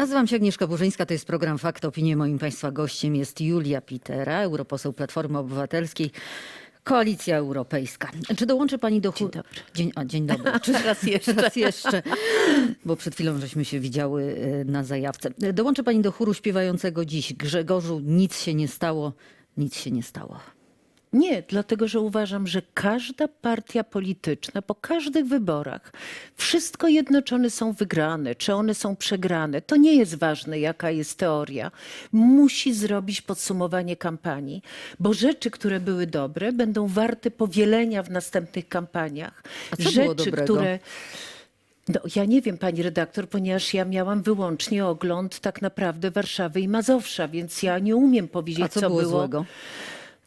Nazywam się Agnieszka Burzyńska, to jest program Fakt Opinie. Moim Państwa gościem jest Julia Pitera, europoseł Platformy Obywatelskiej. Koalicja Europejska. Czy dołączy Pani do? Dzień dobry. Dzień, a, dzień dobry. Czy Raz jeszcze. Raz jeszcze, bo przed chwilą żeśmy się widziały y, na zajawce. Dołączy Pani do chóru śpiewającego dziś Grzegorzu, nic się nie stało, nic się nie stało. Nie, dlatego że uważam, że każda partia polityczna po każdych wyborach, wszystko jednoczone są wygrane, czy one są przegrane. To nie jest ważne, jaka jest teoria. Musi zrobić podsumowanie kampanii, bo rzeczy, które były dobre, będą warte powielenia w następnych kampaniach. A co było rzeczy, dobrego? które. No, ja nie wiem, pani redaktor, ponieważ ja miałam wyłącznie ogląd tak naprawdę Warszawy i Mazowsza, więc ja nie umiem powiedzieć, A co, było, było złego?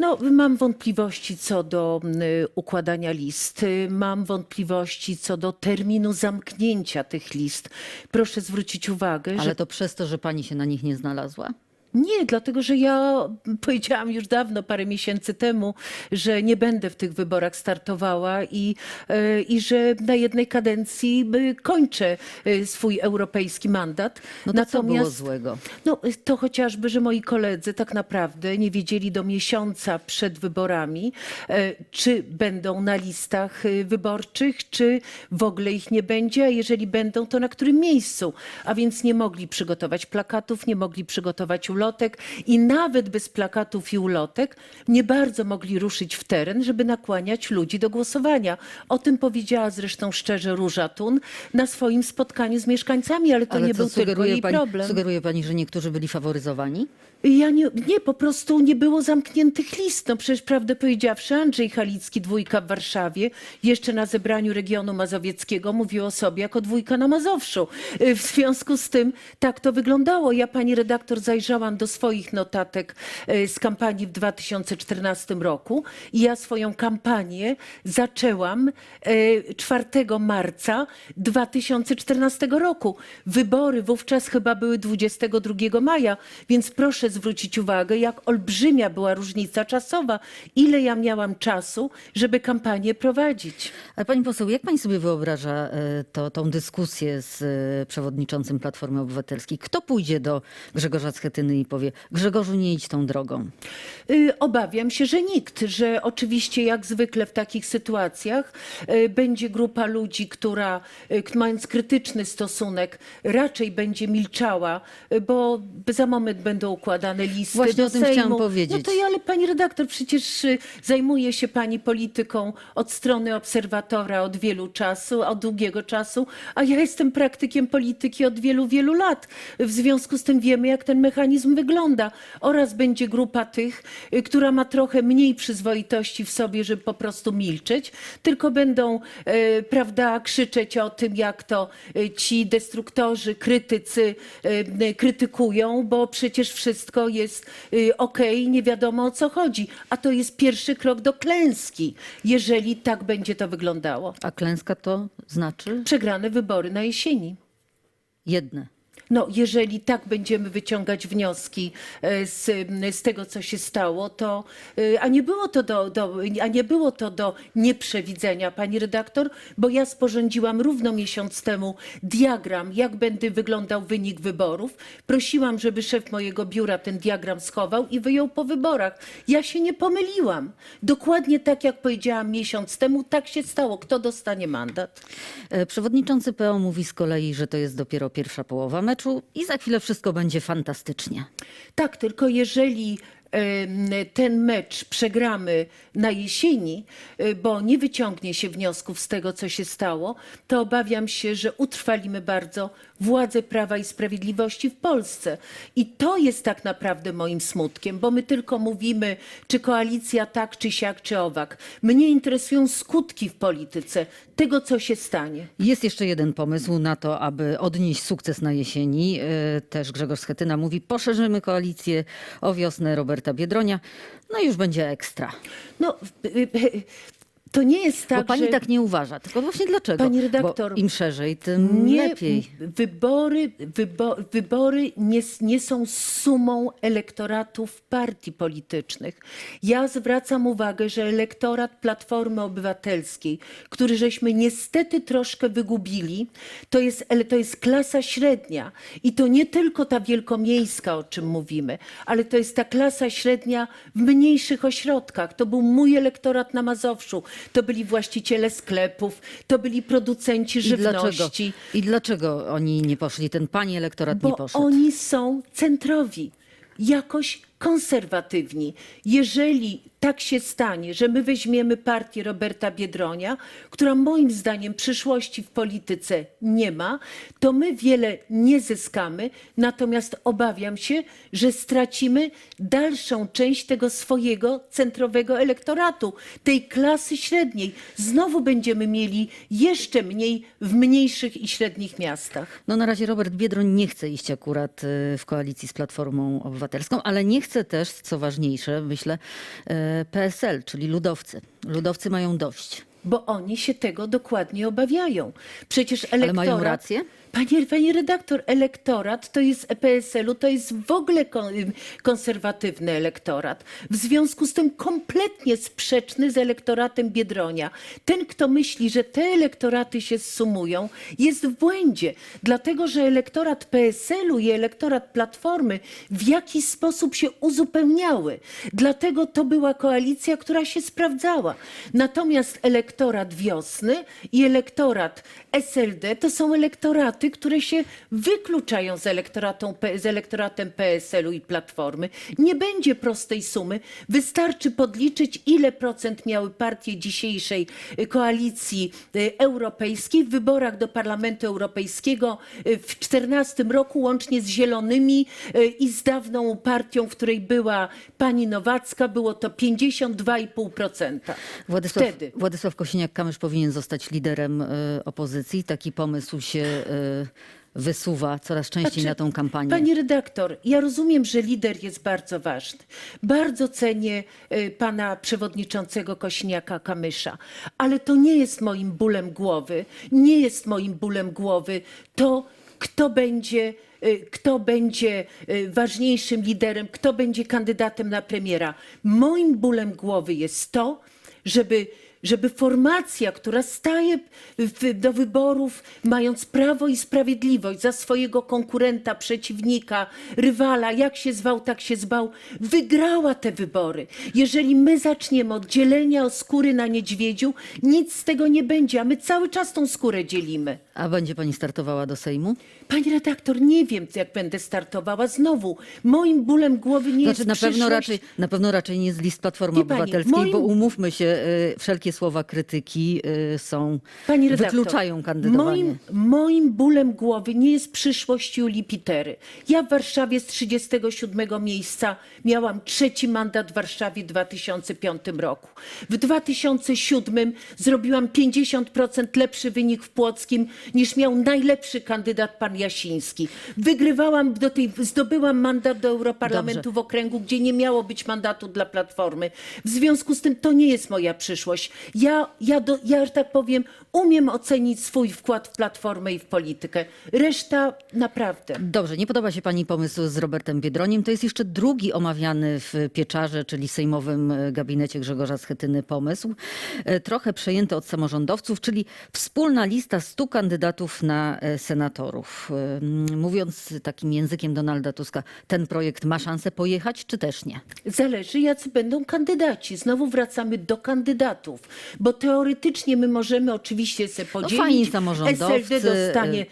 No, mam wątpliwości co do y, układania list. Y, Mam wątpliwości co do terminu zamknięcia tych list. Proszę zwrócić uwagę, Ale że to przez to, że Pani się na nich nie znalazła? Nie, dlatego że ja powiedziałam już dawno, parę miesięcy temu, że nie będę w tych wyborach startowała i, e, i że na jednej kadencji y, kończę y, swój europejski mandat. No to co było złego? No, to chociażby, że moi koledzy tak naprawdę nie wiedzieli do miesiąca przed wyborami, e, czy będą na listach e, wyborczych, czy w ogóle ich nie będzie, a jeżeli będą, to na którym miejscu. A więc nie mogli przygotować plakatów, nie mogli przygotować ulotek i nawet bez plakatów i ulotek nie bardzo mogli ruszyć w teren, żeby nakłaniać ludzi do głosowania. O tym powiedziała zresztą szczerze Róża Tun na swoim spotkaniu z mieszkańcami, ale to Ale nie był tylko jej pani, problem. Sugeruje Pani, że niektórzy byli faworyzowani? Ja nie, nie, po prostu nie było zamkniętych list. No przecież prawdę powiedziawszy, Andrzej Halicki, dwójka w Warszawie, jeszcze na zebraniu regionu mazowieckiego mówił o sobie jako dwójka na Mazowszu. Y, W związku z tym tak to wyglądało. Ja, pani redaktor, zajrzałam do swoich notatek y, z kampanii w 2014 roku i ja swoją kampanię zaczęłam y, 4 marca 2014 roku. Wybory wówczas chyba były 22 maja, więc proszę zwrócić uwagę, jak olbrzymia była różnica czasowa. Ile ja miałam czasu, żeby kampanię prowadzić. Ale pani poseł, jak pani sobie wyobraża e, to, tą dyskusję z e, przewodniczącym Platformy Obywatelskiej? Kto pójdzie do Grzegorza Schetyny i powie, Grzegorzu nie idź tą drogą? Y, Obawiam się, że nikt, że oczywiście jak zwykle w takich sytuacjach y, będzie grupa ludzi, która y, mając krytyczny stosunek raczej będzie milczała, bo za moment będą układane listy Właśnie do o tym Sejmu. chciałam powiedzieć. No to ja, ale pani redaktor, przecież y, zajmuje się pani polityką od strony obserwatora od wielu czasu, od długiego czasu, a ja jestem praktykiem polityki od wielu, wielu lat. W związku z tym wiemy, jak ten mechanizm wygląda. Oraz będzie grupa tych, y, która ma trochę mniej przyzwoitości w sobie, żeby po prostu milczeć, tylko będą, e, prawda, krzyczeć o tym, jak to ci destruktorzy, krytycy krytykują, bo przecież wszystko jest e, okej, nie wiadomo o co chodzi. A to jest pierwszy krok do klęski, jeżeli tak będzie to wyglądało. A klęska to znaczy Przegrane wybory na jesieni. jedne. No, jeżeli tak będziemy wyciągać wnioski e, z, z tego, co się stało, to e, a nie było to do, do, a nie było to do nieprzewidzenia, pani redaktor, bo ja sporządziłam równo miesiąc temu diagram, jak będzie wyglądał wynik wyborów. Prosiłam, żeby szef mojego biura ten diagram schował i wyjął po wyborach. Ja się nie pomyliłam. Dokładnie tak, jak powiedziałam miesiąc temu, tak się stało. Kto dostanie mandat? E, Przewodniczący PO mówi z kolei, że to jest dopiero pierwsza połowa i za chwilę wszystko będzie fantastycznie. Tak, tylko jeżeli ten mecz przegramy na jesieni, y, bo nie wyciągnie się wniosków z tego, co się stało, to obawiam się, że utrwalimy bardzo władzę Prawa i Sprawiedliwości w Polsce. I to jest tak naprawdę moim smutkiem, bo my tylko mówimy, czy koalicja tak, czy siak, czy owak. Mnie interesują skutki w polityce tego, co się stanie. Jest jeszcze jeden pomysł na to, aby odnieść sukces na jesieni. E, Też Grzegorz Schetyna mówi, poszerzymy koalicję o wiosnę Roberta Biedronia. No i już będzie ekstra. No, To nie jest tak, Bo pani że... tak nie uważa. Tylko właśnie dlaczego? Pani redaktor, Bo im szerzej, tym Nie, lepiej. Wybory, wybo, wybory nie, nie są sumą elektoratów partii politycznych. Ja zwracam uwagę, że elektorat Platformy Obywatelskiej, który żeśmy niestety troszkę wygubili, to jest, to jest klasa średnia. I to nie tylko ta wielkomiejska, o czym mówimy, ale to jest ta klasa średnia w mniejszych ośrodkach. To był mój elektorat na Mazowszu. To byli właściciele sklepów, to byli producenci I dlaczego, żywności. I dlaczego oni nie poszli? Ten pani elektorat nie Bo poszedł. oni są centrowi, jakoś konserwatywni. Jeżeli tak się stanie, że my weźmiemy partię Roberta Biedronia, która moim zdaniem przyszłości w polityce nie ma, to my wiele nie zyskamy, natomiast obawiam się, że stracimy dalszą część tego swojego centrowego elektoratu, tej klasy średniej. Znowu będziemy mieli jeszcze mniej w mniejszych i średnich miastach. No na razie Robert Biedroń nie chce iść akurat y, w koalicji z Platformą Obywatelską, ale nie chce też, co ważniejsze, myślę, y, PSL, czyli ludowcy. Ludowcy mają dość. Bo oni się tego dokładnie obawiają. Przecież Ale elektorat... mają rację? Panie, panie redaktor, elektorat to jest PSL-u, to jest w ogóle kon, konserwatywny elektorat. W związku z tym kompletnie sprzeczny z elektoratem Biedronia. Ten, kto myśli, że te elektoraty się sumują, jest w błędzie. Dlatego, że elektorat PSL-u i elektorat Platformy w jakiś sposób się uzupełniały. Dlatego to była koalicja, która się sprawdzała. Natomiast elektorat Wiosny i elektorat SLD to są elektoraty, które się wykluczają z, z elektoratem PSL-u i Platformy. Nie będzie prostej sumy. Wystarczy podliczyć, ile procent miały partie dzisiejszej y, koalicji y, europejskiej w wyborach do Parlamentu Europejskiego y, w 2014 roku, łącznie z Zielonymi i z dawną partią, w której była pani Nowacka, było to 52,5%. Władysław, Wtedy. Władysław Kosiniak-Kamysz powinien zostać liderem opozycji. Taki pomysł się wysuwa coraz częściej Znaczy, na tą kampanię. Pani redaktor, ja rozumiem, że lider jest bardzo ważny. Bardzo cenię y, pana przewodniczącego Kośniaka Kamysza, ale to nie jest moim bólem głowy. Nie jest moim bólem głowy to, kto będzie, y, kto będzie y, ważniejszym liderem, kto będzie kandydatem na premiera. Moim bólem głowy jest to, żeby żeby formacja, która staje w, do wyborów, mając prawo i sprawiedliwość za swojego konkurenta, przeciwnika, rywala, jak się zwał, tak się zwał, wygrała te wybory. Jeżeli my zaczniemy od dzielenia skóry na niedźwiedziu, nic z tego nie będzie, a my cały czas tą skórę dzielimy. A będzie pani startowała do Sejmu? Pani redaktor, nie wiem, jak będę startowała. Znowu, moim bólem głowy nie Znaczy jest na pewno, raczej, na pewno raczej nie z list Platformy Wie pani, Obywatelskiej, moim- bo umówmy się, y, wszelkie słowa krytyki y, są, Pani redaktor, wykluczają kandydowanie. Moim, moim bólem głowy nie jest przyszłość Julii Pitery. Ja w Warszawie z 37 miejsca miałam trzeci mandat w Warszawie w 2005 roku. W 2007 zrobiłam 50% lepszy wynik w Płockim niż miał najlepszy kandydat pan Jasiński. Wygrywałam do tej, zdobyłam mandat do Europarlamentu Dobrze. w okręgu, gdzie nie miało być mandatu dla Platformy. W związku z tym to nie jest moja przyszłość. Ja, ja, do, ja że tak powiem, umiem ocenić swój wkład w Platformę i w politykę. Reszta naprawdę. Dobrze, nie podoba się pani pomysł z Robertem Biedroniem. To jest jeszcze drugi omawiany w Pieczarze, czyli sejmowym e, gabinecie Grzegorza Schetyny pomysł. E, Trochę przejęty od samorządowców, czyli wspólna lista stu kandydatów na e, senatorów. Mówiąc takim językiem Donalda Tuska, ten projekt ma szansę pojechać, czy też nie? Zależy, jacy będą kandydaci. Znowu wracamy do kandydatów, bo teoretycznie my możemy oczywiście sobie podzielić. No fajni samorządowcy, SLD dostanie.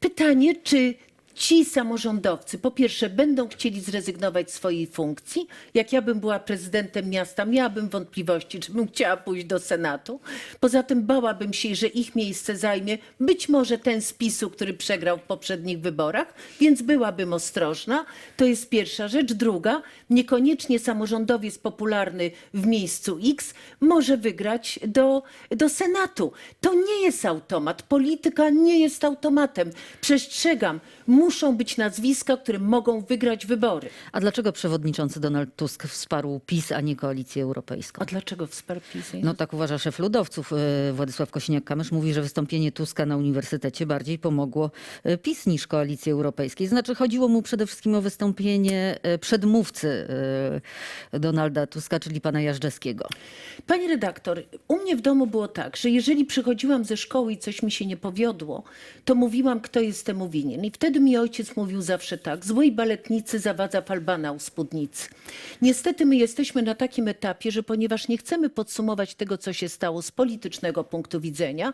Pytanie, czy ci samorządowcy po pierwsze będą chcieli zrezygnować z swojej funkcji. Jak ja bym była prezydentem miasta, miałabym wątpliwości, czy bym chciała pójść do Senatu. Poza tym bałabym się, że ich miejsce zajmie być może ten z PiSu, który przegrał w poprzednich wyborach, więc byłabym ostrożna. To jest pierwsza rzecz. Druga, niekoniecznie samorządowiec popularny w miejscu X może wygrać do, do Senatu. To nie jest automat. Polityka nie jest automatem. Przestrzegam. Muszą być nazwiska, które mogą wygrać wybory. A dlaczego przewodniczący Donald Tusk wsparł PiS, a nie Koalicję Europejską? A dlaczego wsparł PiS? No tak uważa szef ludowców e, Władysław Kosiniak-Kamysz. Mówi, że wystąpienie Tuska na uniwersytecie bardziej pomogło e, PiS niż Koalicji Europejskiej. Znaczy chodziło mu przede wszystkim o wystąpienie e, przedmówcy Donalda Tuska, czyli pana Jażdżewskiego. Pani redaktor, u mnie w domu było tak, że jeżeli przychodziłam ze szkoły i coś mi się nie powiodło, to mówiłam, kto jest temu winien. I wtedy mi ojciec mówił zawsze tak, złej baletnicy zawadza falbana u spódnicy. Niestety my jesteśmy na takim etapie, że ponieważ nie chcemy podsumować tego, co się stało z politycznego punktu widzenia,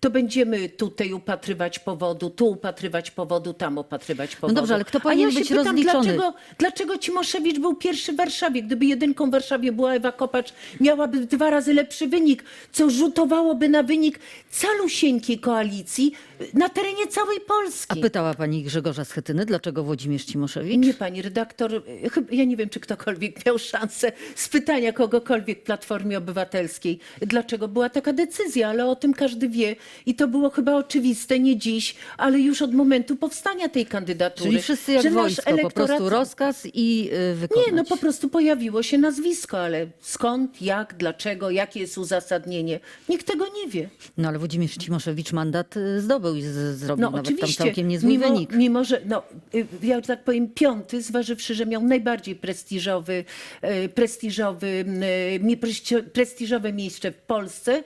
to będziemy tutaj upatrywać powodu, tu upatrywać powodu, tam upatrywać powodu. dobrze, ale kto A powinien ja się być pytam, rozliczony? Dlaczego, dlaczego Cimoszewicz był pierwszy w Warszawie? Gdyby jedynką w Warszawie była Ewa Kopacz, miałaby dwa razy lepszy wynik, co rzutowałoby na wynik calusieńkiej koalicji na terenie całej A Polski. pytała pani Grzegorza Schetyny, dlaczego Włodzimierz Cimoszewicz? Nie, pani redaktor, e, ja nie wiem, czy ktokolwiek miał szansę spytania kogokolwiek w Platformie Obywatelskiej, dlaczego była taka decyzja, ale o tym każdy wie i to było chyba oczywiste, nie dziś, ale już od momentu powstania tej kandydatury. Czyli wszyscy jak że wojsko, po prostu elektorat- rozkaz i y, wykonać. Nie, no po prostu pojawiło się nazwisko, ale skąd, jak, dlaczego, jakie jest uzasadnienie, nikt tego nie wie. No ale Włodzimierz Cimoszewicz mandat y, zdobył i z, zrobił No nawet oczywiście, tam całkiem niezły mimo, wynik. Mimo że, no, y, ja tak powiem, piąty, zważywszy, że miał najbardziej prestiżowy, y, prestiżowy, y, prestiżowe miejsce w Polsce,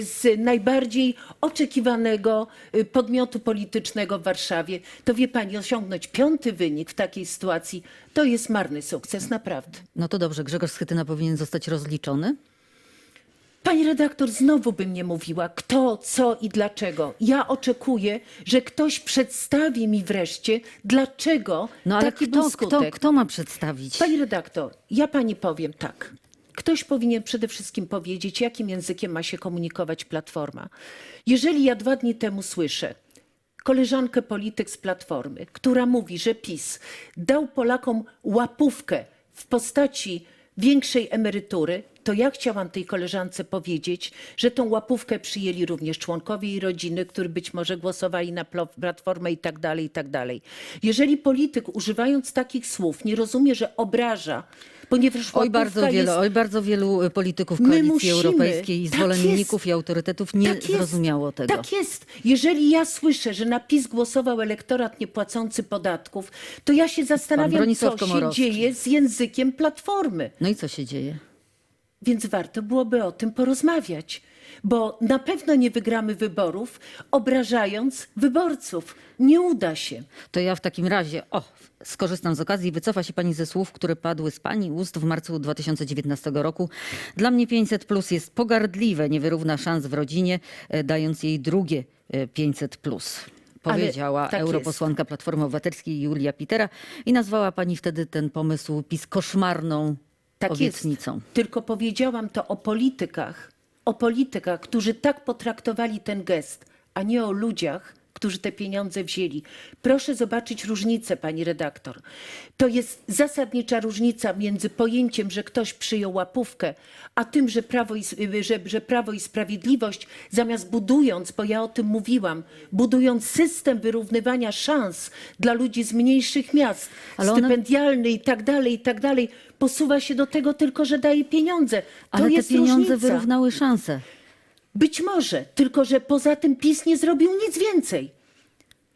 z najbardziej oczekiwanego podmiotu politycznego w Warszawie, to wie pani, osiągnąć piąty wynik w takiej sytuacji, to jest marny sukces, naprawdę. No to dobrze, Grzegorz Schetyna powinien zostać rozliczony. Pani redaktor, znowu bym nie mówiła kto, co i dlaczego. Ja oczekuję, że ktoś przedstawi mi wreszcie, dlaczego No ale taki był kto, skutek. kto, kto ma przedstawić? Pani redaktor, ja pani powiem tak. Ktoś powinien przede wszystkim powiedzieć, jakim językiem ma się komunikować Platforma. Jeżeli ja dwa dni temu słyszę koleżankę polityk z Platformy, która mówi, że PiS dał Polakom łapówkę w postaci większej emerytury, to ja chciałam tej koleżance powiedzieć, że tą łapówkę przyjęli również członkowie jej rodziny, którzy być może głosowali na Platformę i tak dalej, i tak dalej. Jeżeli polityk używając takich słów nie rozumie, że obraża, ponieważ Oj bardzo, wielu, jest oj bardzo wielu y, polityków Koalicji musimy. Europejskiej i Tak zwolenników jest. i autorytetów nie Tak jest. zrozumiało tego. Tak jest. Jeżeli ja słyszę, że na PiS głosował elektorat niepłacący podatków, to ja się zastanawiam, co się dzieje z językiem Platformy. No i co się dzieje? Więc warto byłoby o tym porozmawiać. Bo na pewno nie wygramy wyborów, obrażając wyborców. Nie uda się. To ja w takim razie, o, skorzystam z okazji wycofa się pani ze słów, które padły z pani ust w marcu 2019 roku. Dla mnie 500 plus jest pogardliwe, nie wyrówna szans w rodzinie, e, dając jej drugie e, 500 plus. Ale Powiedziała tak europosłanka Platformy Obywatelskiej Julia Pitera i nazwała pani wtedy ten pomysł PiS koszmarną Tak obietnicą. jest. Tylko powiedziałam to o politykach, o politykach, którzy tak potraktowali ten gest, a nie o ludziach, którzy te pieniądze wzięli. Proszę zobaczyć różnicę, pani redaktor. To jest zasadnicza różnica między pojęciem, że ktoś przyjął łapówkę, a tym, że Prawo i, że, że Prawo i Sprawiedliwość zamiast budując, bo ja o tym mówiłam, budując system wyrównywania szans dla ludzi z mniejszych miast, Ale one- stypendialny i tak dalej, i tak dalej, posuwa się do tego tylko, że daje pieniądze. To Ale te jest pieniądze różnica. wyrównały szanse. Być może, tylko że poza tym PiS nie zrobił nic więcej.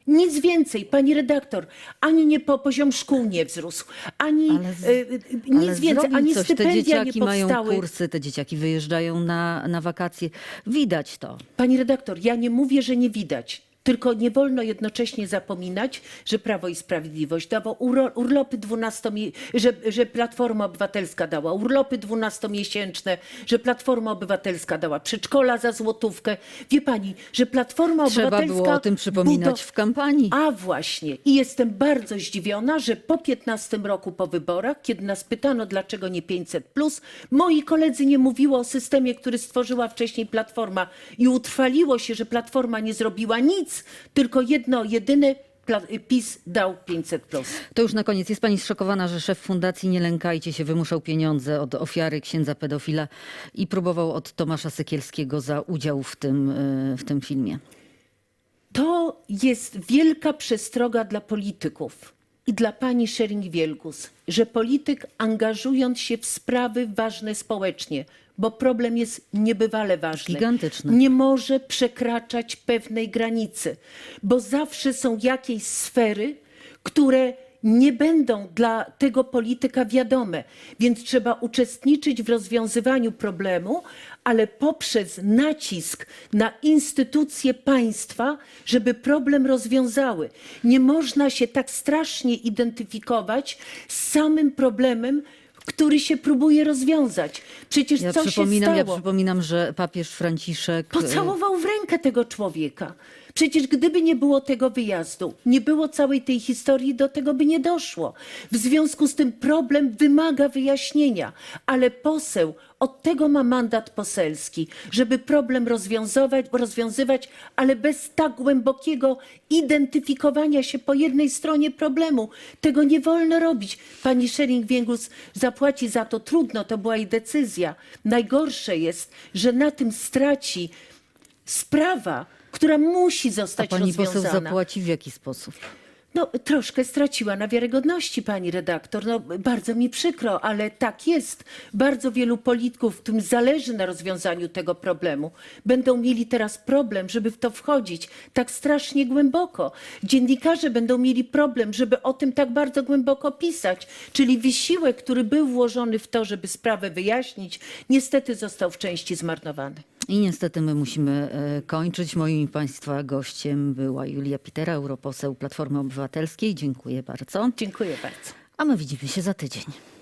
Nic więcej, pani redaktor, ani nie po poziom szkół nie wzrósł, ani Ale z- e, e, nic Ale więcej, ani coś. Te stypendia dzieciaki nie mają powstały. kursy, te dzieciaki wyjeżdżają na, na wakacje. Widać to. Pani redaktor, ja nie mówię, że nie widać. Tylko nie wolno jednocześnie zapominać, że Prawo i Sprawiedliwość dało urlopy 12, że, że Platforma Obywatelska dała urlopy 12-miesięczne, że Platforma Obywatelska dała przedszkola za złotówkę. Wie pani, że Platforma Trzeba Obywatelska... było o tym przypominać w kampanii. A właśnie. I jestem bardzo zdziwiona, że po 15 roku po wyborach, kiedy nas pytano, dlaczego nie 500, moi koledzy nie mówiło o systemie, który stworzyła wcześniej Platforma. I utrwaliło się, że Platforma nie zrobiła nic, tylko jedno, jedyne Pla- PiS dał 500. To już na koniec. Jest pani zszokowana, że szef fundacji Nie Lękajcie się wymuszał pieniądze od ofiary księdza pedofila i próbował od Tomasza Sekielskiego za udział w tym, y, w tym filmie. To jest wielka przestroga dla polityków i dla pani Schering-Wielgus, że polityk angażując się w sprawy ważne społecznie, bo problem jest niebywale ważny. Gigantyczny. Nie może przekraczać pewnej granicy, bo zawsze są jakieś sfery, które nie będą dla tego polityka wiadome, więc trzeba uczestniczyć w rozwiązywaniu problemu, ale poprzez nacisk na instytucje państwa, żeby problem rozwiązały. Nie można się tak strasznie identyfikować z samym problemem, który się próbuje rozwiązać. Przecież Ja co się przypominam, stało? ja przypominam, że papież Franciszek... e, Pocałował w rękę tego człowieka. Przecież gdyby nie było tego wyjazdu, nie było całej tej historii, do tego by nie doszło. W związku z tym problem wymaga wyjaśnienia, ale poseł od tego ma mandat poselski, żeby problem rozwiązywać, rozwiązywać ale bez tak głębokiego identyfikowania się po jednej stronie problemu. Tego nie wolno robić. Pani Schering-Wielgus zapłaci za to. Trudno, to była jej decyzja. Najgorsze jest, że na tym straci sprawa, która musi zostać pani poseł rozwiązana. zapłaci w jaki sposób? No, troszkę straciła na wiarygodności pani redaktor. No, bardzo mi przykro, ale tak jest. Bardzo wielu polityków, którym zależy na rozwiązaniu tego problemu, będą mieli teraz problem, żeby w to wchodzić tak strasznie głęboko. Dziennikarze będą mieli problem, żeby o tym tak bardzo głęboko pisać. Czyli wysiłek, który był włożony w to, żeby sprawę wyjaśnić, niestety został w części zmarnowany. I niestety my musimy e, kończyć. Moim Państwa gościem była Julia Pitera, europoseł Platformy Obywatelskiej. Dziękuję bardzo. Dziękuję bardzo. A my widzimy się za tydzień.